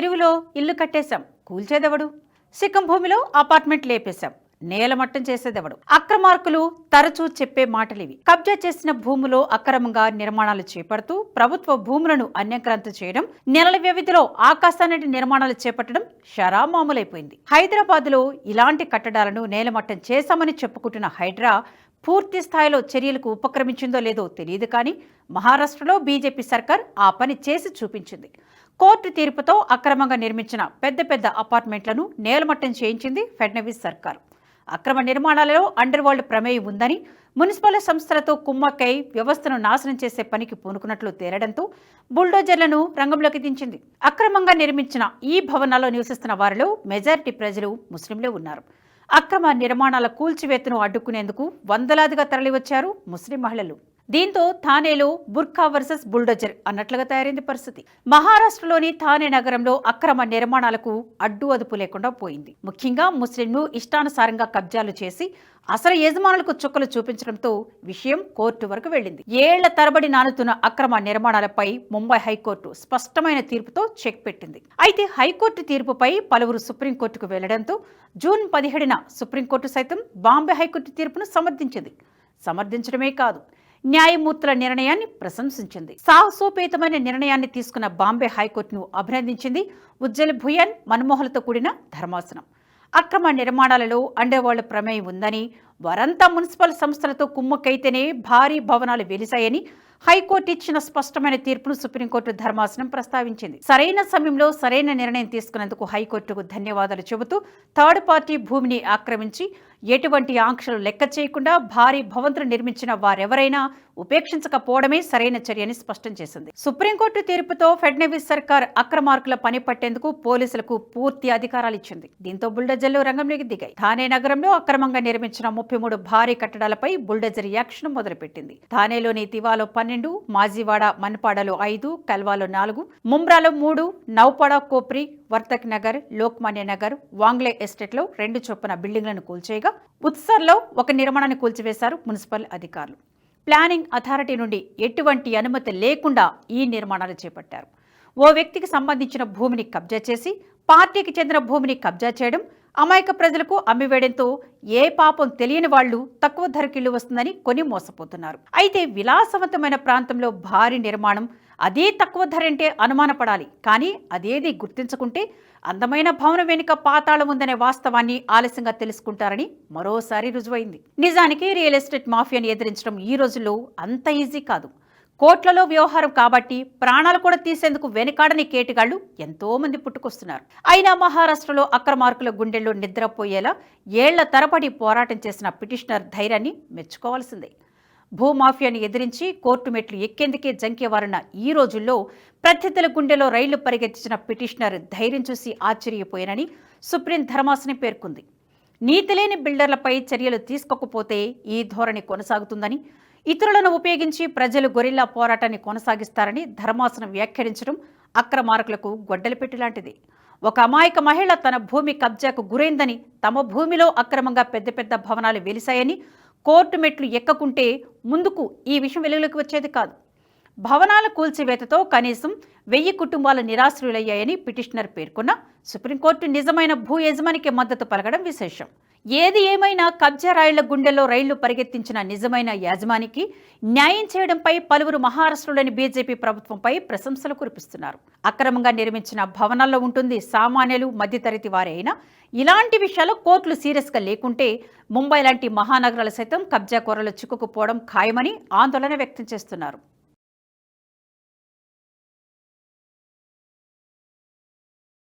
చెరువులో ఇల్లు కట్టేశాం. కూల్చేదెవడు? సిక్కం భూమిలో అపార్ట్మెంట్ లేపేశాం. నేలమట్టం చేసేదెవడు? అక్రమార్కులు తరచూ చెప్పే మాటలివి. కబ్జా చేసిన భూములో అక్రమంగా నిర్మాణాలు చేపడుతూ ప్రభుత్వ భూములను అన్యక్రాంతి చేయడం నెలల వ్యవధిలో ఆకాశానికి నిర్మాణాలు చేపట్టడం షరా హైదరాబాద్లో హైదరాబాద్లో ఇలాంటి కట్టడాలను నేలమట్టం చేశామని చెప్పుకుంటున్న హైడ్రా పూర్తి స్థాయిలో చర్యలకు ఉపక్రమించిందో లేదో తెలియదు కానీ మహారాష్ట్రలో బీజేపీ సర్కార్ ఆ పని చేసి చూపించింది. కోర్టు తీర్పుతో అక్రమంగా నిర్మించిన పెద్ద పెద్ద అపార్ట్మెంట్లను నేలమట్టం చేయించింది ఫడ్నవీస్ సర్కార్. అక్రమ నిర్మాణాలలో అండర్ వరల్డ్ ప్రమేయం ఉందని మున్సిపల్ సంస్థలతో కుమ్మక్కై వ్యవస్థను నాశనం చేసే పనికి పూనుకున్నట్లు తేలడంతో బుల్డోజర్లను రంగంలోకి దించింది. అక్రమంగా నిర్మించిన ఈ భవనాల్లో నివసిస్తున్న వారిలో మెజారిటీ ప్రజలు ముస్లింలే ఉన్నారు. అక్రమ నిర్మాణాల కూల్చివేతను అడ్డుకునేందుకు వందలాదిగా తరలివచ్చారు ముస్లిం మహిళలు. దీంతో థానేలో బుర్ఖా వర్సెస్ బుల్డోజర్ అన్నట్లుగా తయారైంది పరిస్థితి. మహారాష్ట్రలోని థానే నగరంలో అక్రమ నిర్మాణాలకు అడ్డు అదుపు లేకుండా పోయింది. ముఖ్యంగా ముస్లింలు ఇష్టానుసారంగా కబ్జాలు చేసి అసలు యజమానులకు చుక్కలు చూపించడంతో విషయం కోర్టు వరకు వెళ్ళింది. ఏళ్ళ తరబడి నానుతున్న అక్రమ నిర్మాణాలపై ముంబై హైకోర్టు స్పష్టమైన తీర్పుతో చెక్ పెట్టింది. అయితే హైకోర్టు తీర్పుపై పలువురు సుప్రీంకోర్టుకు వెళ్ళడంతో జూన్ పదిహేడున సుప్రీంకోర్టు సైతం బాంబే హైకోర్టు తీర్పును సమర్థించింది. సమర్థించడమే కాదు న్యాయమూర్తుల నిర్ణయాన్ని ప్రశంసించింది. సాహసోపేతమైన నిర్ణయాన్ని తీసుకున్న బాంబే హైకోర్టును అభినందించింది ఉజ్జల్ భుయన్ మన్మోహన్లతో కూడిన ధర్మాసనం. అక్రమ నిర్మాణాలలో అండేవాళ్ళ ప్రమేయం ఉందని వారంతా మున్సిపల్ సంస్థలతో కుమ్మక్కైతేనే భారీ భవనాలు వెలిశాయని హైకోర్టు ఇచ్చిన స్పష్టమైన తీర్పును సుప్రీంకోర్టు ధర్మాసనం ప్రస్తావించింది. సరైన సమయంలో సరైన నిర్ణయం తీసుకున్నందుకు హైకోర్టుకు ధన్యవాదాలు చెబుతూ థర్డ్ పార్టీ భూమిని ఆక్రమించి ఎటువంటి ఆంక్షలు లెక్క చేయకుండా భారీ భవంతులు నిర్మించిన వారెవరైనా ఉపేక్షించకపోవడమే సరైన చర్యని స్పష్టం చేసింది. సుప్రీంకోర్టు తీర్పుతో ఫెడ్నవీస్ సర్కార్ అక్రమార్కుల పని పట్టేందుకు పోలీసులకు పూర్తి అధికారాలు ఇచ్చింది. దీంతో బుల్డోజర్లు రంగంలోకి దిగాయి. థానే నగరంలో అక్రమంగా నిర్మించిన ముప్పై మూడు భారీ కట్టడాలపై బుల్డోజర్ యాక్షన్ మొదలుపెట్టింది. థానేలోని తివాలో పన్నెండు మాజీవాడ మన్పాడలో ఐదు కల్వాలో నాలుగు ముంబ్రాలో మూడు నౌపాడ కోప్రి వర్తక్ నగర్ లోక్మాన్య నగర్ వాంగ్లే ఎస్టేట్లో రెండు చొప్పున బిల్డింగ్లను కూల్చేయగా ఉత్సర్లో ఒక నిర్మాణాన్ని కూల్చివేశారు మున్సిపల్ అధికారులు. ప్లానింగ్ అథారిటీ నుండి ఎటువంటి అనుమతి లేకుండా ఈ నిర్మాణాలు చేపట్టారు. ఓ వ్యక్తికి సంబంధించిన భూమిని కబ్జా చేసి పార్టీకి చెందిన భూమిని కబ్జా చేయడం అమాయక ప్రజలకు అమ్మివేయడంతో ఏ పాపం తెలియని వాళ్ళు తక్కువ ధరకిల్లు వస్తుందని కొని మోసపోతున్నారు. అయితే విలాసవంతమైన ప్రాంతంలో భారీ నిర్మాణం అదే తక్కువ ధరంటే అనుమానపడాలి. కానీ అదేది గుర్తించకుంటే అందమైన భవనం వెనుక పాతాళం ఉందనే వాస్తవాన్ని ఆలస్యంగా తెలుసుకుంటారని మరోసారి రుజువైంది. నిజానికి రియల్ ఎస్టేట్ మాఫియాని ఎదిరించడం ఈ రోజుల్లో అంత ఈజీ కాదు. కోట్లలో వ్యవహారం కాబట్టి ప్రాణాలు కూడా తీసేందుకు వెనుకాడని కేటిగాళ్ళు ఎంతోమంది పుట్టుకొస్తున్నారు. అయినా మహారాష్ట్రలో అక్రమార్కుల గుండెల్లో నిద్రపోయేలా ఏళ్ళ తరబడి పోరాటం చేసిన పిటిషనర్ ధైర్యాన్ని మెచ్చుకోవాల్సిందే. భూమాఫియాని ఎదిరించి కోర్టు మెట్లు ఎక్కేందుకే జంకేవారన్న ఈ రోజుల్లో ప్రత్యర్థుల గుండెలో రైళ్ళు పరిగెత్తించిన పిటిషనర్ ధైర్యం చూసి ఆశ్చర్యపోయానని సుప్రీం ధర్మాసనం పేర్కొంది. నీతిలేని బిల్డర్లపై చర్యలు తీసుకోకపోతే ఈ ధోరణి కొనసాగుతుందని ఇతరులను ఉపయోగించి ప్రజలు గొరిల్లా పోరాటాన్ని కొనసాగిస్తారని ధర్మాసనం వ్యాఖ్యానించడం అక్రమార్కులకు గొడ్డలి లాంటిది. ఒక అమాయక మహిళ తన భూమి కబ్జాకు గురైందని తమ భూమిలో అక్రమంగా పెద్ద పెద్ద భవనాలు వెలిశాయని కోర్టు మెట్లు ఎక్కకుంటే ముందుకు ఈ విషయం వెలుగులోకి వచ్చేది కాదు. భవనాల కూల్చివేతతో కనీసం వెయ్యి కుటుంబాలు నిరాశ్రులయ్యాయని పిటిషనర్ పేర్కొన్న సుప్రీంకోర్టు నిజమైన భూ యజమానికి మద్దతు పలకడం విశేషం. ఏది ఏమైనా కబ్జా రాయిళ్ళ గుండెల్లో రైళ్ళు పరిగెత్తించిన నిజమైన యాజమానికి న్యాయం చేయడంపై పలువురు మహారాష్ట్రలోని బీజేపీ ప్రభుత్వంపై ప్రశంసలు కురిపిస్తున్నారు. అక్రమంగా నిర్మించిన భవనాల్లో ఉంటుంది సామాన్యులు మధ్యతరగతి వారే అయినా. ఇలాంటి విషయాలు కోర్టులు సీరియస్గా లేకుంటే ముంబై లాంటి మహానగరాలు సైతం కబ్జా కూరలు చిక్కుకుపోవడం ఖాయమని ఆందోళన వ్యక్తం చేస్తున్నారు.